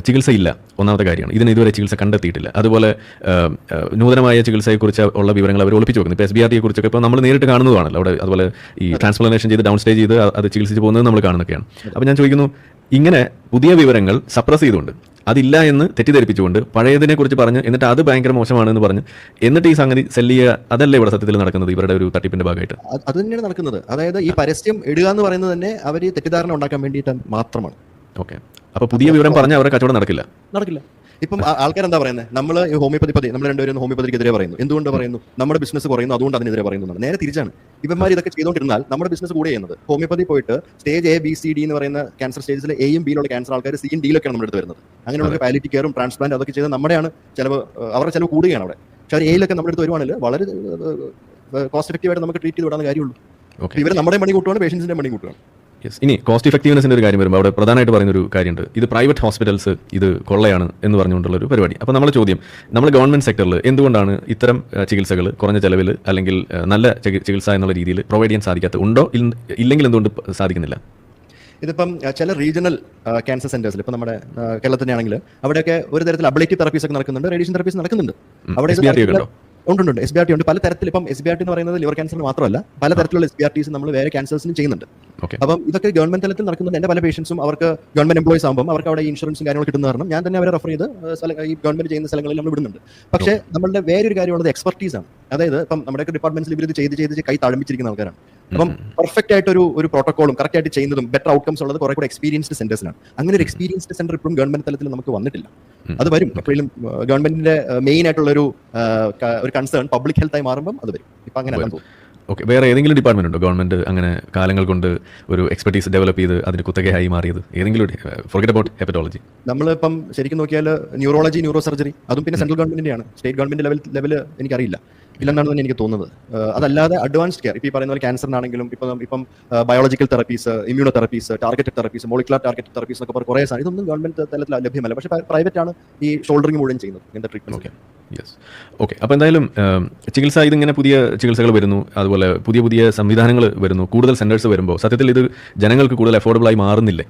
ചികിത്സയില്ല. ഒന്നാമത്തെ കാര്യമാണ്. ഇതിന് ഇതുവരെ ചികിത്സ കണ്ടെത്തിയിട്ടില്ല. അതുപോലെ നൂതനമായ ചികിത്സയെക്കുറിച്ച് ഉള്ള വിവരങ്ങൾ അവർ ഒളിപ്പിച്ച് വെക്കുന്നു. ഇപ്പോൾ എസ് ബി ആർ ടിയെ കുറിച്ചൊക്കെ ഇപ്പോൾ നമ്മൾ നേരിട്ട് കാണുന്നതാണല്ലോ. അവിടെ അതുപോലെ ഈ ട്രാൻസ്പ്ലാന്റേഷൻ ചെയ്ത് ഡൗൺ സ്റ്റേജ് ചെയ്ത് അത് ചികിത്സിച്ച് പോകുന്നത് നമ്മൾ കാണുന്നൊക്കെയാണ്. അപ്പോൾ ഞാൻ ചോദിക്കുന്നു ഇങ്ങനെ പുതിയ വിവരങ്ങൾ സപ്രസ് ചെയ്തുകൊണ്ട് അതില്ല എന്ന് തെറ്റിദ്ധരിപ്പിച്ചുകൊണ്ട് പഴയതിനെ കുറിച്ച് പറഞ്ഞ് എന്നിട്ട് അത് ഭയങ്കര മോശമാണെന്ന് പറഞ്ഞ് എന്നിട്ട് ഈ സംഗതി സെല്ല് ചെയ്യുക അതല്ലേ ഇവിടെ സത്യത്തിൽ നടക്കുന്നത് ഇവരുടെ ഒരു തട്ടിപ്പിന്റെ ഭാഗമായിട്ട്? അത് തന്നെയാണ് നടക്കുന്നത്. അതായത് ഈ പരസ്യം ഇടുക എന്ന് പറയുന്നത് തന്നെ അവർ തെറ്റിദ്ധാരണ ഉണ്ടാക്കാൻ വേണ്ടിയിട്ട് മാത്രമാണ്. ഓക്കെ. അപ്പോൾ പുതിയ വിവരം പറഞ്ഞാൽ അവരുടെ കച്ചവടം നടക്കില്ല. നടക്കില്ല. ഇപ്പം ആൾക്കാർ എന്താ പറയുന്നത് നമ്മൾ ഹോമിയോപ്പതി പതി നമ്മൾ രണ്ടുപേരും ഹോമിയോപ്പതിക്കെതിരെ പറയുന്നു. എന്തുകൊണ്ട് പറയുന്നു? നമ്മുടെ ബിസിനസ് കുറയുന്നു അതുകൊണ്ട് അതിനെതിരെ പറയുന്നു നേരെ തിരിച്ചാണ്. ഇവന്മാർ ഇതൊക്കെ ചെയ്തുകൊണ്ടിരുന്നാൽ നമ്മുടെ ബിസിനസ് കൂടെ ചെയ്യുന്നത്. ഹോമിയോപ്പതി പോയിട്ട് stage A B C D എന്ന് പറയുന്ന ക്യാൻസർ സ്റ്റേജിൽ എയും ബിയിലുള്ള ക്യാൻസർ ആൾക്കാർ സിയും ഡിയിലൊക്കെയാണ് നമ്മുടെ അടുത്ത് വരുന്നത്. അങ്ങനെയുള്ള പാലിറ്റി കെയറും ട്രാൻസ്പ്ലാന്റ് അതൊക്കെ ചെയ്ത് നമ്മുടെയാണ് ചിലവ് അവരുടെ ചിലവ് കൂടുകയാണ് അവിടെ. പക്ഷേ എയിലൊക്കെ നമ്മുടെ അടുത്ത് വരുവാണെങ്കിൽ വളരെ കോസ്റ്റ് എഫക്റ്റീവായിട്ട് നമുക്ക് ട്രീറ്റ് ചെയ്ത് വിടാൻ കാര്യമുള്ളൂ ഓക്കെ ഇവർ നമ്മുടെ മണി കൂട്ടുവാണ് പേഷ്യൻസിന്റെ മണി കൂട്ടുകയാണ് യെസ് ഇനി കോസ്റ്റ് ഇഫക്റ്റീവ്നെസിന്റെ ഒരു കാര്യം വരുമ്പോൾ അവിടെ പ്രധാനമായിട്ട് പറയുന്ന ഒരു കാര്യമുണ്ട്. ഇത് പ്രൈവറ്റ് ഹോസ്പിറ്റൽസ് ഇത് കൊള്ളയാണ് എന്ന് പറഞ്ഞുകൊണ്ടുള്ള ഒരു പരിപാടി. അപ്പോൾ നമ്മൾ ചോദ്യം നമ്മൾ ഗവൺമെന്റ് സെക്ടറിൽ എന്തുകൊണ്ടാണ് ഇത്തരം ചികിത്സകൾ കുറഞ്ഞ ചിലവിൽ അല്ലെങ്കിൽ നല്ല ചികി- ചികിത്സ എന്നുള്ള രീതിയിൽ പ്രൊവൈഡ് ചെയ്യാൻ സാധിക്കാത്ത ഉണ്ടോ? ഇല്ലെങ്കിൽ എന്തുകൊണ്ട് സാധിക്കുന്നില്ല? ഇതിപ്പം ചില റീജിയണൽ ക്യാൻസർ സെന്റേഴ്സിൽ ഇപ്പം നമ്മുടെ കേരളത്തിനാണെങ്കിൽ അവിടെയൊക്കെ ഒരു തരത്തിൽ അബിലിറ്റി തെറപ്പീസ് ഒക്കെ നടക്കുന്നുണ്ട് റേഡിയേഷൻ തെറപ്പീസ് നടക്കുന്നുണ്ട്. അവിടെ ഉണ്ട് ഉണ്ട് എസ് ബി ആർ ടി ഉണ്ട്. പല തരത്തിൽ ഇപ്പം എസ് ബി ആർ ടി എന്ന് പറയുന്നത് ലിവർ ക്യാൻസറിന് മാത്രമല്ല പല തരത്തിലുള്ള എസ് ബി ആർ ടീസ് നമ്മൾ വേറെ ക്യാൻസേഴ്സിനും ചെയ്യുന്നുണ്ട്. അപ്പം ഇതൊക്കെ ഗവൺമെന്റ് തലത്തിൽ നടക്കുന്നുണ്ട്. എന്റെ പല പേഷ്യൻസും അവർക്ക് ഗവൺമെന്റ് എംപ്ലോയീസ് ആകുമ്പോൾ അവർക്ക് അവിടെ ഇൻഷുറൻസും കാര്യങ്ങളും കിട്ടുന്ന കാരണം ഞാൻ തന്നെ അവരെ റെഫർ ചെയ്ത് ഈ ഗവൺമെന്റ് ചെയ്യുന്ന സ്ഥലങ്ങളിൽ നമ്മൾ വിടുന്നുണ്ട്. പക്ഷേ നമ്മളുടെ വേറൊരു കാര്യമുള്ളത് എക്സ്പെർട്ടീസ് ആണ്. അതായത് ഇപ്പം നമ്മുടെ ഡിപ്പാർട്ട്മെന്റ്സിൽ ഇവർ ഇത് ചെയ്ത് ചെയ്ത് ചെയ്ത് കൈ തഴമ്പിച്ചിരിക്കുന്ന ആൾക്കാരാണ്. അപ്പം പെർഫെക്റ്റ് ആയിട്ട് ഒരു ഒരു പ്രോട്ടോക്കോളും കറക്റ്റ് ആയിട്ട് ചെയ്യുന്നതും ബെറ്റർ ഔട്ട്കംസ് ഉള്ളത് കുറെ കൂടെ എക്സ്പീരിയൻസ്ഡ് സെന്റേഴ്സിനാണ് അങ്ങനെ ഒരു എക്സ്പീരിയൻസ്ഡ് സെന്റർ ഇപ്പോഴും ഗവൺമെന്റ് തലത്തിൽ നമുക്ക് വന്നിട്ടില്ല. അത് വരും. എപ്പോഴും ഗവൺമെന്റിന്റെ മെയിൻ ആയിട്ടുള്ള ഒരു ഒരു കൺസേൺ പബ്ലിക് ഹെൽത്ത് ആയി മാറുമ്പോൾ അത് വരും. ഇപ്പൊ അങ്ങനെ വരും. ഓക്കെ വേറെ ഏതെങ്കിലും ഡിപ്പാർട്ട്മെന്റ് ഉണ്ടോ? ഗവൺമെന്റ് അങ്ങനെ കാലങ്ങൾ കൊണ്ട് ഒരു എക്സ്പെർട്ടീസ് ഡെവലപ്പ് ചെയ്ത് അതിന് കുത്തകയായി മാറിയത്? ഏതെങ്കിലും ഫോർഗറ്റ് അബൌട്ട് ഹെപ്പറ്റോളജി നമ്മളിപ്പം ശരിക്കും നോക്കിയാൽ ന്യൂറോളജി ന്യൂറോ സർജറി അതും പിന്നെ സെൻട്രൽ ഗവൺമെന്റിന്റെയാണ് സ്റ്റേറ്റ് ഗവൺമെന്റ് ലെവൽ ലെവൽ എനിക്കറിയില്ല. ഇല്ലെന്നാണ് തന്നെ എനിക്ക് തോന്നുന്നത്. അതല്ലാതെ അഡ്വാൻസ്ഡ് കെയർ ഇപ്പോൾ ഈ പറയുന്ന പോലെ ക്യാൻസറിനാണെങ്കിലും ഇപ്പം ഇപ്പം biological therapies immunotherapies targeted therapies molecular targeted therapies എന്നൊക്കെ പറഞ്ഞ കുറേ സാധനം ഇതൊന്നും ഗവൺമെന്റ് തലത്തിൽ ലഭ്യമല്ല. പക്ഷേ പ്രൈവറ്റ് ആണ് ഈ ഷോൾഡറിംഗ് മുഴുവൻ ചെയ്യുന്നത് ഇങ്ങനത്തെ ട്രീറ്റ്മെന്റ് ഓക്കെ യെസ് ഓക്കെ അപ്പോൾ എന്തായാലും ചികിത്സ ഇതിങ്ങനെ പുതിയ ചികിത്സകൾ വരുന്നു. അതുപോലെ പുതിയ പുതിയ സംവിധാനങ്ങൾ വരുന്നു. കൂടുതൽ സെന്റേഴ്സ് വരുമ്പോൾ സത്യത്തിൽ ഇത് ജനങ്ങൾക്ക് കൂടുതൽ അഫോർഡബിൾ ആയി മാറുന്നില്ലേ?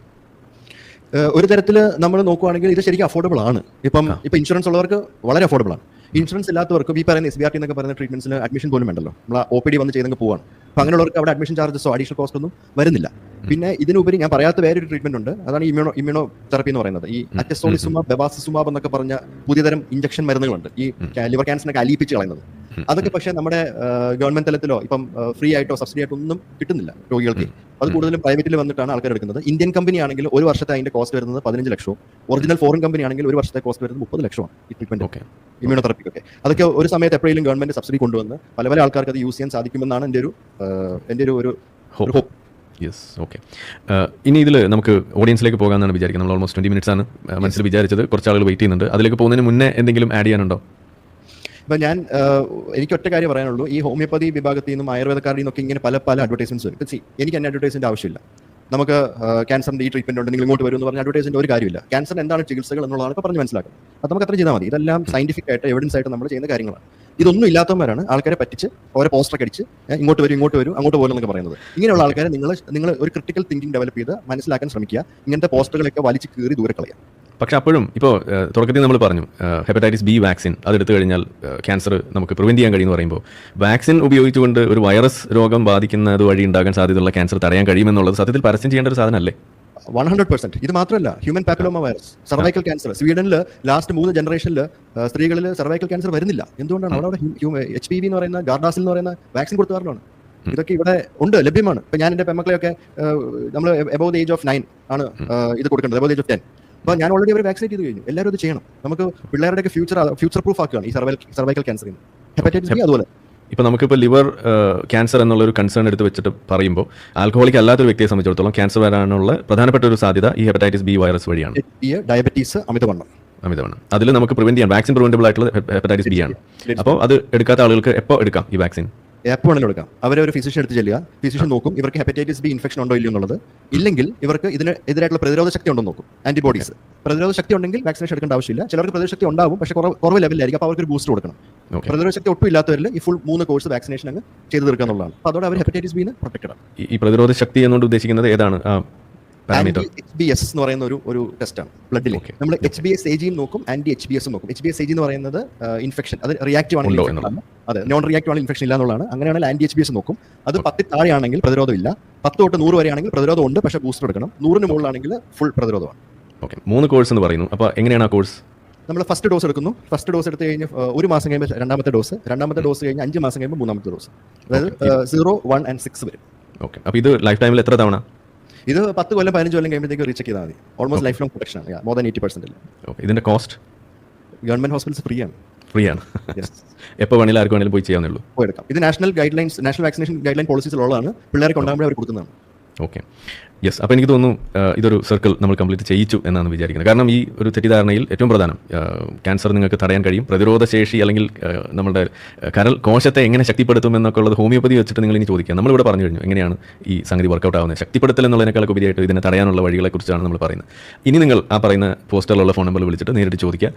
ഒരു തരത്തിൽ നമ്മൾ നോക്കുവാണെങ്കിൽ ഇത് ശരിക്കും അഫോർഡബിൾ ആണ്. ഇപ്പം ഇപ്പം ഇൻഷുറൻസ് ഉള്ളവർക്ക് വളരെ അഫോർഡബിൾ ആണ്. ഇൻഷുറൻസ് ഇല്ലാത്തവർക്കും ഈ പറയുന്ന എസ് ബി ആർ ടി എന്നൊക്കെ പറയുന്ന ട്രീറ്റ്മെന്റ്സിന് അഡ്മിഷൻ പോലും വേണ്ടല്ലോ. നമ്മൾ ഒ പി ഡി വന്ന് ചെയ്തങ്ങ് പോവാണ്. അപ്പോൾ അങ്ങനെയുള്ളവർക്ക് അവിടെ അഡ്മിഷൻ ചാർജസോ അഡീഷണൽ കോസ്റ്റ് ഒന്നും വരുന്നില്ല. പിന്നെ ഇതിനുപരി ഞാൻ പറയാത്ത വേറൊരു ട്രീറ്റ്മെന്റ് ഉണ്ട്. അതാണ് ഇമ്യൂണോ ഇമ്യൂണോ തെറപ്പി എന്ന് പറയുന്നത്. ഈ അറ്റസോണിസുമാബ് ബെബാസിസുമാബ് എന്നൊക്കെ പറഞ്ഞ പുതിയതരം ഇഞ്ചക്ഷൻ മരുന്നുകളുണ്ട്. ഈ ലിവർ ക്യാൻസറിനൊക്കെ അലിയിപ്പിച്ച് കളയുന്നത്. അതൊക്കെ പക്ഷേ നമ്മുടെ ഗവൺമെന്റ് തലത്തിലോ ഇപ്പം ഫ്രീ ആയിട്ടോ സബ്സിഡി ആയിട്ടോ ഒന്നും കിട്ടുന്നില്ല രോഗികൾക്ക്. അത് കൂടുതലും പ്രൈവറ്റിൽ വന്നിട്ടാണ് ആൾക്കാർ എടുക്കുന്നത്. ഇന്ത്യൻ കമ്പനി ആണെങ്കിൽ ഒരു വർഷത്തെ അതിന്റെ കോസ്റ്റ് വരുന്നത് പതിനഞ്ച് ലക്ഷവും. ഒറിജിനൽ ഫോറിൻ കമ്പനി ആണെങ്കിൽ ഒരു വർഷത്തെ കോസ്റ്റ് വരുന്നത് മുപ്പത് ലക്ഷമാണ് ഈ ട്രീറ്റ്മെന്റ് ഓക്കെ ഇമ്മ്യൂണോതെറപ്പിക്കൊക്കെ അതൊക്കെ ഒരു സമയത്ത് എപ്പോഴും ഗവൺമെന്റ് സബ്സിഡി കൊണ്ടുവന്ന് പല പല ആൾക്കാർക്ക് അത് യൂസ് ചെയ്യാൻ സാധിക്കുമെന്നാണ് എന്റെ ഒരു എന്റെ എന്റെ ഒരു ഒരു ഹോപ്പ് യെസ് ഓക്കെ ഇനി ഇതിൽ നമുക്ക് ഓഡിയൻസിലേക്ക് പോകാമെന്നാണ് വിചാരിക്കുന്നത്. നമ്മൾ ഓൾമോസ്റ്റ് ട്വന്റി മിനിറ്റ്സ് ആണ് മനസ്സിൽ വിചാരിച്ചത്. കുറച്ച് ആളുകൾ വെയിറ്റ് ചെയ്യുന്നുണ്ട്. അതിലേക്ക് പോകുന്നതിന് മുന്നേ എന്തെങ്കിലും ആഡ് ചെയ്യാനുണ്ടോ? ഇപ്പൊ ഞാൻ എനിക്ക് ഒറ്റ കാര്യം പറയാനുള്ളൂ. ഈ ഹോമിയോപ്പതി വിഭാഗത്തിൽ നിന്നും ആയുർവേദക്കാരിൽ നിന്നൊക്കെ ഇങ്ങനെ പല പല അഡ്വർടൈസ്മെന്റ്സ് വരും. സി എനിക്ക് എന്നെ അഡ്വർടൈസ്മെന്റ് ആവശ്യമില്ല. നമുക്ക് ക്യാൻസറിന്റെ ഈ ട്രീറ്റ്മെന്റ് ഉണ്ട് നിങ്ങൾ ഇങ്ങോട്ട് വരും എന്ന് പറഞ്ഞ ഒരു കാര്യമില്ല. ക്യാൻസർ എന്താണ് ചികിത്സകൾ എന്നുള്ളതാണ് ഇപ്പോൾ പറഞ്ഞ് മനസ്സിലാക്കുന്നത്. അത് നമുക്ക് അത്ര ചെയ്താൽ മതി. ഇതെല്ലാം സയന്റിഫിക് ആയിട്ട് എവിഡൻസ് ആയിട്ട് നമ്മൾ ചെയ്യുന്ന കാര്യങ്ങളാണ്. ഇതൊന്നും ഇല്ലാത്തവരാണ് ആൾക്കാരെ പറ്റിച്ച് ഓരോ പോസ്റ്റർ അടിച്ച് ഇങ്ങോട്ട് വരും ഇങ്ങോട്ട് വരും അങ്ങോട്ട് പോലും എന്നൊക്കെ പറയുന്നത്. ഇങ്ങനെയുള്ള ആൾക്കാരെ നിങ്ങൾ നിങ്ങൾ ഒരു ക്രിട്ടിക്കൽ തിങ്കിങ് ഡെവലപ്പ് ചെയ്ത് മനസ്സിലാക്കാൻ ശ്രമിക്കുക. ഇങ്ങനത്തെ പോസ്റ്ററുകളൊക്കെ വലിച്ച് കീറി ദൂരെ കളയാം പക്ഷെ അപ്പോഴും ഇപ്പോൾ തുടക്കത്തിൽ നമ്മൾ പറഞ്ഞു ഹെപ്പറ്റൈറ്റിസ് ബി വാക്സിൻ അതെടുത്തു കഴിഞ്ഞാൽ ക്യാൻസർ നമുക്ക് പ്രിവെന്റ് ചെയ്യാൻ കഴിയുമെന്ന് പറയുമ്പോൾ വാക്സിൻ ഉപയോഗിച്ചുകൊണ്ട് ഒരു വൈറസ് രോഗം ബാധിക്കുന്നത് വഴി ഉണ്ടാകാൻ സാധ്യതയുള്ള ക്യാൻസർ തടയാൻ കഴിയുമെന്നുള്ളത് സത്യത്തിൽ പരസ്യം ചെയ്യേണ്ട ഒരു സാധനമല്ലേ? വൺ ഹൺഡ്രഡ് പെർസെന്റ് ഇത് മാത്രമല്ല human papilloma virus cervical cancer. സ്വീഡനിൽ last മൂന്ന് ജനറേഷനിൽ സ്ത്രീകളിൽ സർവൈക്കൽ ക്യാൻസർ വരുന്നില്ല. എന്തുകൊണ്ടാണ്? അവിടെ അവിടെ എച്ച് പി വി എന്ന് പറയുന്ന ഗാർഡാസിൽ എന്ന് പറയുന്ന വാക്സിൻ കൊടുത്ത കാരണമാണ്. ഇതൊക്കെ ഇവിടെ ഉണ്ട് ലഭ്യമാണ്. ഇപ്പൊ ഞാൻ എന്റെ പെമ്മക്കളെയൊക്കെ നമ്മൾ above the age of nine ആണ് ഇത് കൊടുക്കേണ്ടത് എബോവ് ഏജ് ഓഫ് ടെൻ. അപ്പൊ ഞാൻ ഓൾറെഡി അവർ വാക്സിനേറ്റ് ചെയ്ത് കഴിഞ്ഞു. എല്ലാവരും ഇത് ചെയ്യണം. നമുക്ക് പിള്ളേരുടെയൊക്കെ ഫ്യൂച്ചർ ഫ്യൂച്ചർ പ്രൂഫ് ആക്കുകയാണ് ഈ സർവൈക്കൽ സർവൈക്കൽ ക്യാൻസറിൽ ഹെപ്പറ്റൈറ്റിസ് ബി അതുപോലെ. ഇപ്പോൾ നമുക്കിപ്പോൾ ലിവർ ക്യാൻസർ എന്നുള്ളൊരു കൺസേൺ എടുത്ത് വെച്ചിട്ട് പറയുമ്പോൾ ആൽക്കഹോളിക് അല്ലാത്തൊരു വ്യക്തിയെ സംബന്ധിച്ചിടത്തോളം ക്യാൻസർ വരാനുള്ള പ്രധാനപ്പെട്ട ഒരു സാധ്യത ഈ ഹെപ്പറ്റൈറ്റിസ് ബി വൈറസ് വഴിയാണ്. ഡയബറ്റീസ് അമിതവണ്ണം. അമിതമാണ് അതിൽ നമുക്ക് പ്രിവെന്റ് ചെയ്യാം. വാക്സിൻ പ്രിവെന്റബിൾ ആയിട്ടുള്ള ഹെപ്പറ്റൈറ്റിസ് ബി ആണ്. അപ്പോൾ അത് എടുക്കാത്ത ആളുകൾക്ക് എപ്പോൾ എടുക്കാം ഈ വാക്സിൻ എപ്പോൾ വേണമെങ്കിൽ എടുക്കാം. അവരെ ഒരു ഫിസിഷ്യൻ എടുത്ത് ചെല്ലുക. ഫിസിഷ്യൻ നോക്കും ഇവർക്ക് ഹെപ്പറ്റൈറ്റിസ് ബി ഇൻഫെക്ഷൻ ഉണ്ടോ ഇല്ലയോ എന്നുള്ളത്. ഇല്ലെങ്കിൽ ഇവർക്ക് ഇതിന് എതിരായിട്ടുള്ള പ്രതിരോധ ശക്തി ഉണ്ടോ നോക്കും. ആന്റിബോഡീസ് പ്രതിരോധ ശക്തി ഉണ്ടെങ്കിൽ വാക്സിനേഷൻ എടുക്കേണ്ട ആവശ്യമില്ല. ചിലർക്ക് പ്രതിരോധ ശക്തി ഉണ്ടാവും പക്ഷേ കുറവ് ലെവലിലായിരിക്കും അപ്പോൾ അവർക്ക് ഒരു ബൂസ്റ്റ് കൊടുക്കണം. പ്രതിരോധ ശക്തി ഒട്ടും ഇല്ലാത്തവരിൽ ഈ ഫുൾ മൂന്ന് കോഴ്സ് വാക്സിനേഷൻ അങ്ങ് ചെയ്ത് തീർക്കുക എന്നുള്ളതാണ്. അപ്പോൾ അതോടെ അവർ ഹെപ്പറ്റൈറ്റിസ് ബിന്ന് പ്രൊട്ടക്റ്റഡ് ഈ പ്രതിരോധ ശക്തി എന്നുകൊണ്ട് ഉദ്ദേശിക്കുന്നത് ഏതാണ്? എച്ച് ബി എസ് എന്ന് പറയുന്ന ഒരു ഒരു ടെസ്റ്റാണ് ബ്ലഡിൽ. നമ്മൾ എച്ച് ബി എസ് എ ജിയും നോക്കും ആന്റി എച്ച് ബി എസ് നോക്കും. H B S A G എന്ന് പറയുന്നത് ഇൻഫെക്ഷൻ അത് റിയാക്റ്റീവ് ഉണ്ടോ ആണ്. അതെ. നോൺ റിയാക്റ്റീവ് ആണ് ഇൻഫെക്ഷൻ ഇല്ല എന്നുള്ളതാണ് അങ്ങനെയാണെങ്കിൽ ആന്റി എച്ച് ബി എസ് നോക്കും. അത് പത്തിൽ താഴെയാണെങ്കിൽ പ്രതിരോധമില്ല. പത്ത് തൊട്ട് നൂറ് വരെയാണെങ്കിൽ പ്രതിരോധം ഉണ്ട് പക്ഷേ ബൂസ്റ്റർ എടുക്കണം. നൂറിന് മുകളിലാണെങ്കിൽ ഫുൾ പ്രതിരോധമാണ്. ഓക്കെ മൂന്ന് കോഴ്സ് എന്ന് പറയുന്നു. അപ്പോൾ എങ്ങനെയാണ് ആ കോഴ്സ് നമ്മൾ ഫസ്റ്റ് ഡോസ് എടുക്കുന്നു. ഫസ്റ്റ് ഡോസ് എടുത്ത് കഴിഞ്ഞ് ഒരു മാസം കഴിയുമ്പോൾ രണ്ടാമത്തെ ഡോസ് രണ്ടാമത്തെ ഡോസ് കഴിഞ്ഞ് അഞ്ച് മാസം കഴിയുമ്പോൾ മൂന്നാമത്തെ ഡോസ് അതായത് സീറോ വൺ ആൻഡ് സിക്സ് വരും. ഓക്കെ അപ്പോൾ ഇത് ലൈഫ് ടൈമിൽ എത്ര തവണ? ഇത് പത്ത് കൊല്ലം പതിനഞ്ച് കൊല്ലം കഴിയുമ്പോഴത്തേക്ക് റീചെക്ക് ചെയ്താൽ മതി. ഓൾമോസ്റ്റ് ലൈഫ് ലോങ് പ്രൊട്ടക്ഷൻ ആണ്. More than eighty percent okay ഇതിന്റെ കോസ്റ്റ് ഗവൺമെന്റ് ഹോസ്പിറ്റൽസ് ഫ്രീ ആണ്. ഫ്രീ ആണ്. (laughs) എപ്പോൾ വേണമെങ്കിലും ആർക്ക് വേണമെങ്കിലും പോയി ചെയ്യാവുന്നേ ഉള്ളൂ. പോയി എടുക്കാം. ഇത് national guidelines national vaccination guideline പോളിസീസിലുള്ളതാണ് പിള്ളേരെ കൊണ്ടാകുമ്പോൾ അവർ കൊടുക്കുന്നതാണ്. ഓക്കെ യെസ് അപ്പോൾ എനിക്ക് തോന്നുന്നു ഇതൊരു സർക്കിൾ നമ്മൾ കംപ്ലീറ്റ് ചെയ്യിച്ചു എന്നാണ് വിചാരിക്കുന്നത്. കാരണം ഈ ഒരു തെറ്റിദ്ധാരണയിൽ ഏറ്റവും പ്രധാനം ക്യാൻസർ നിങ്ങൾക്ക് തടയാൻ കഴിയും. പ്രതിരോധ ശേഷി അല്ലെങ്കിൽ നമ്മുടെ കരൾ കോശത്തെ എങ്ങനെ ശക്തിപ്പെടുത്തും എന്നൊക്കെ ഉള്ളത് ഹോമിയോപ്പതി വെച്ചിട്ട് നിങ്ങൾ ഇനി ചോദിക്കുക നമ്മളിവിടെ പറഞ്ഞു കഴിഞ്ഞു എങ്ങനെയാണ് ഈ സംഗതി വർക്കൗട്ട് ആവുന്നത്. ശക്തിപ്പെടുത്തൽ എന്നുള്ളതിനേക്കാളൊക്കെ ഉപരിയായിട്ട് ഇതിനെ തടയാനുള്ള വഴികളെക്കുറിച്ചാണ് നമ്മൾ പറയുന്നത്. ഇനി നിങ്ങൾ ആ പറയുന്ന പോസ്റ്ററിലുള്ള ഫോൺ നമ്പർ വിളിച്ചിട്ട് നേരിട്ട് ചോദിക്കുക.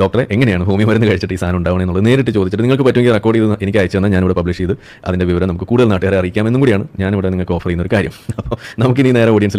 ഡോക്ടറെ എങ്ങനെയാണ് ഹോമിയോ മരുന്ന് കഴിച്ചിട്ട് ഈ സാധനം ഉണ്ടാവണം എന്നുള്ളത് നേരിട്ട് ചോദിച്ചിട്ട് നിങ്ങൾക്ക് പറ്റുമെങ്കിൽ റെക്കോർഡ് ചെയ്ത് എനിക്ക് അയച്ചു തന്നാൽ ഞാനിവിടെ പബ്ലിഷ് ചെയ്ത് അതിന്റെ വിവരം നമുക്ക് കൂടുതൽ നാട്ടുകാരെ അറിയിക്കാമെന്നും കൂടിയാണ് ഞാനിവിടെ നിങ്ങൾക്ക് ഓഫർ ചെയ്യുന്ന ഒരു കാര്യം. അപ്പോൾ നമുക്കിനി നേരെ ഓഡിയൻസിലേക്ക്